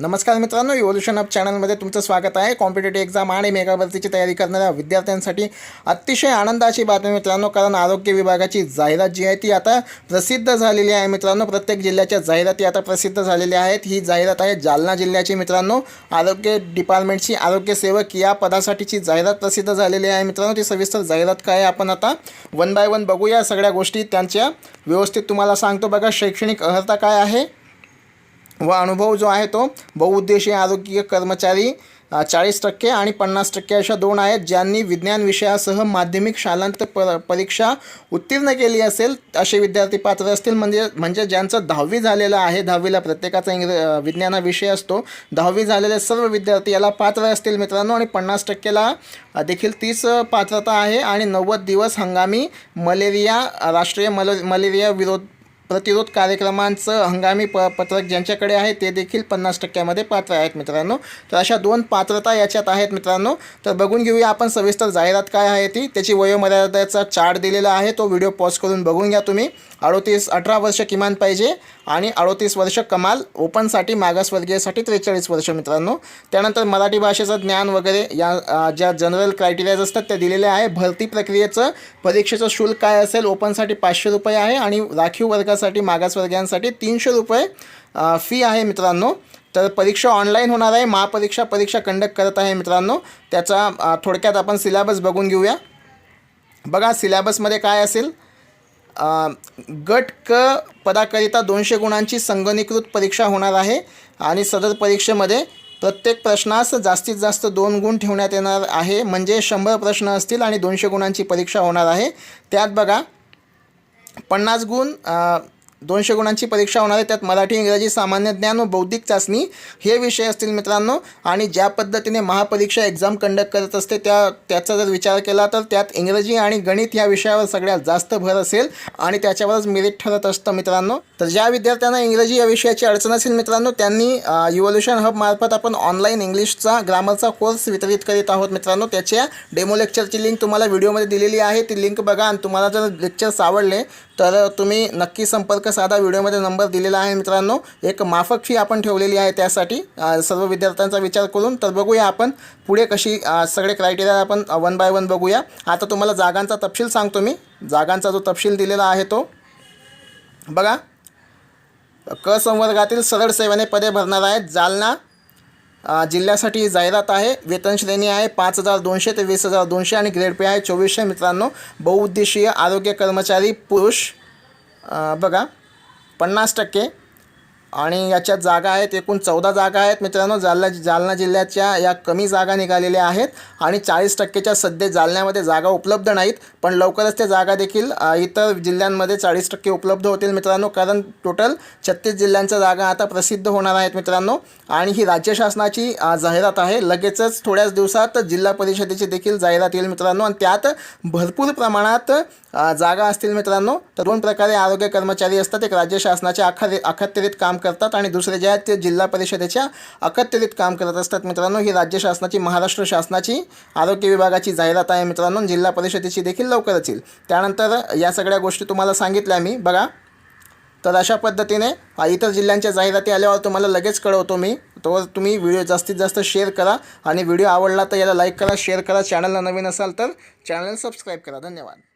नमस्कार मित्रांनो evolution up चॅनलमध्ये तुमचं स्वागत आहे. कॉम्पिटेटिव्ह एक्झाम आणि मेगा भरतीची तयारी करणाऱ्या विद्यार्थ्यांसाठी अतिशय आनंदाची बातमी मित्रांनो कारण आरोग्य विभागाची जाहिरात जी आहे ती आता प्रसिद्ध झालेली आहे मित्रांनो. प्रत्येक जिल्ह्याच्या जाहिराती आता प्रसिद्ध झालेल्या आहेत. ही जाहिरात आहे जालना जिल्ह्याची मित्रांनो. आरोग्य डिपार्टमेंटची आरोग्य सेवक या पदासाठीची जाहिरात प्रसिद्ध झालेली आहे मित्रांनो. ती सविस्तर जाहिरात काय आहे आपण आता वन बाय वन बघूया. सगळ्या गोष्टी त्यांच्या व्यवस्थित तुम्हाला सांगतो. बघा शैक्षणिक अर्हता काय आहे? व अनुभव जो आहे तो बहुउद्देशीय आरोग्य कर्मचारी चाळीस टक्के आणि पन्नास टक्के अशा दोन आहेत ज्यांनी विज्ञान विषयासह माध्यमिक शालांत प परीक्षा उत्तीर्ण केली असेल. असे विद्यार्थी पात्र असतील म्हणजे म्हणजे ज्यांचं दहावी झालेलं आहे दहावीला प्रत्येकाचा इंग्र विज्ञाना विषय असतो. दहावी झालेले सर्व विद्यार्थी याला पात्र असतील मित्रांनो आणि पन्नास टक्केला देखील तीच पात्रता आहे. आणि नव्वद दिवस हंगामी मलेरिया राष्ट्रीय मल मलेरिया विरोध प्रतिरोध कार्यक्रमांचं हंगामी प पत्रक ज्यांच्याकडे आहे ते देखील पन्नास टक्क्यामध्ये पात्र आहेत मित्रांनो. तर अशा दोन पात्रता याच्यात आहेत मित्रांनो. तर बघून घेऊया आपण सविस्तर जाहिरात काय आहे ती. त्याची वयोमर्यादेचा चार्ट दिलेला आहे. तो व्हिडिओ पॉज करून बघून घ्या तुम्ही. अडोतीस अठरा वर्ष किमान पाहिजे आणि अडोतीस वर्ष कमाल ओपनसाठी मागासवर्गीयसाठी त्रेचाळीस वर्ष मित्रांनो. त्यानंतर मराठी भाषेचं ज्ञान वगैरे या ज्या जनरल क्रायटेरियाज असतात त्या दिलेल्या आहे. भरती प्रक्रियेचं परीक्षेचं शुल्क काय असेल ओपनसाठी पाचशे रुपये आहे आणि राखीव वर्गासाठी मागासवर्गीयांसाठी तीनशे रुपये फी आहे मित्रांनो. तर परीक्षा ऑनलाईन होणार आहे. महापरीक्षा परीक्षा कंडक्ट करत आहे मित्रांनो. त्याचा थोडक्यात आपण सिलेबस बघून घेऊया. बघा सिलेबसमध्ये काय असेल? गट क पदाकरिता दोनशे गुणांची संगणीकृत परीक्षा होणार आहे आणि सदर परीक्षेमध्ये प्रत्येक प्रश्नास जास्तीत जास्त दोन गुण ठेवण्यात येणार आहे. म्हणजे शंभर प्रश्न असतील आणि दोनशे गुणांची परीक्षा होणार आहे. त्यात बघा पन्नास गुण दोनशे गुणांची परीक्षा होणार आहे. त्यात मराठी इंग्रजी सामान्य ज्ञान व बौद्धिक चाचणी हे विषय असतील मित्रांनो. आणि ज्या पद्धतीने महापरीक्षा एक्झाम कंडक्ट करत असते त्या त्याचा जर विचार केला तर त्यात इंग्रजी आणि गणित या विषयावर सगळ्यात जास्त भर असेल. आणि त्याच्यावरच मेरिट ठरत असतं मित्रांनो. तर ज्या विद्यार्थ्यांना इंग्रजी या विषयाची अडचण असेल मित्रांनो त्यांनी युवल्युशन हब मार्फत आपण ऑनलाईन इंग्लिशचा ग्रामरचा कोर्स वितरित करीत आहोत मित्रांनो. त्याच्या डेमो लेक्चरची लिंक तुम्हाला व्हिडिओमध्ये दिलेली आहे. ती लिंक बघा आणि तुम्हाला जर लेक्चर्स आवडले तर तुम्ही नक्की संपर्क साधा व्हिडिओमध्ये नंबर दिलेला आहे मित्रांनो. एक माफक फी आपण ठेवलेली आहे त्यासाठी. सर्व विद्यार्थ्यांचा विचार करून तर बघूया आपण पुढे कशी सगळे क्रायटेरिया आपण वन बाय वन बघूया. आता तुम्हाला जागांचा तपशील सांगतो मी. जागांचा जो तपशील दिलेला आहे तो. बघा. क संवर्गातील सरळ सेवेने पदे भरणार आहेत. जालना जिल्ह्यासाठी जाहिरात आहे. वेतन श्रेणी आहे पाच हजार दोनशे ते वीस हजार दोनशे आणि ग्रेड पे आहे चोवीसशे मित्रांनो. बहुउद्देशीय आरोग्य कर्मचारी पुरुष. बघा. पन्नास टक्के आणि याच्यात जागा आहेत एकूण चौदा जागा आहेत. मित्रांनो जालना जालना जिल्ह्याच्या या कमी जागा निघालेल्या आहेत आणि चाळीस टक्केच्या सध्या जालन्यामध्ये जागा उपलब्ध नाहीत. पण लवकरच त्या जागा देखील इतर जिल्ह्यांमध्ये चाळीस टक्के उपलब्ध होतील मित्रांनो. कारण टोटल छत्तीस जिल्ह्यांच्या जागा आता प्रसिद्ध होणार आहेत मित्रांनो. आणि ही राज्य शासनाची जाहिरात आहे. लगेचच थोड्याच दिवसात जिल्हा परिषदेची देखील जाहिरात येईल मित्रांनो. आणि त्यात भरपूर प्रमाणात जागा असतील मित्रांनो. तर दोन प्रकारे आरोग्य कर्मचारी असतात. एक राज्य शासनाच्या अखर अखत्यारीत काम करतात आणि दुसरे जे आहेत ते जिल्हा परिषदेच्या अखत्यारीत काम करत असतात. मित्रांनो ही राज्य शासनाची महाराष्ट्र शासनाची आरोग्य विभागाची जाहिरात आहे मित्रांनो जिल्हा परिषदेची देखील लवकरच येईल त्यानंतर या सगळ्या गोष्टी तुम्हाला सांगितल्या मी. बघा तर अशा पद्धतीने इतर जिल्ह्यांच्या जाहिराती आल्यावर तुम्हाला लगेच कळवतो मी. तोवर तुम्ही व्हिडिओ जास्तीत जास्त शेअर करा आणि व्हिडिओ आवडला तर याला लाईक करा शेअर करा. चॅनलला नवीन असाल तर चॅनल सबस्क्राईब करा. धन्यवाद.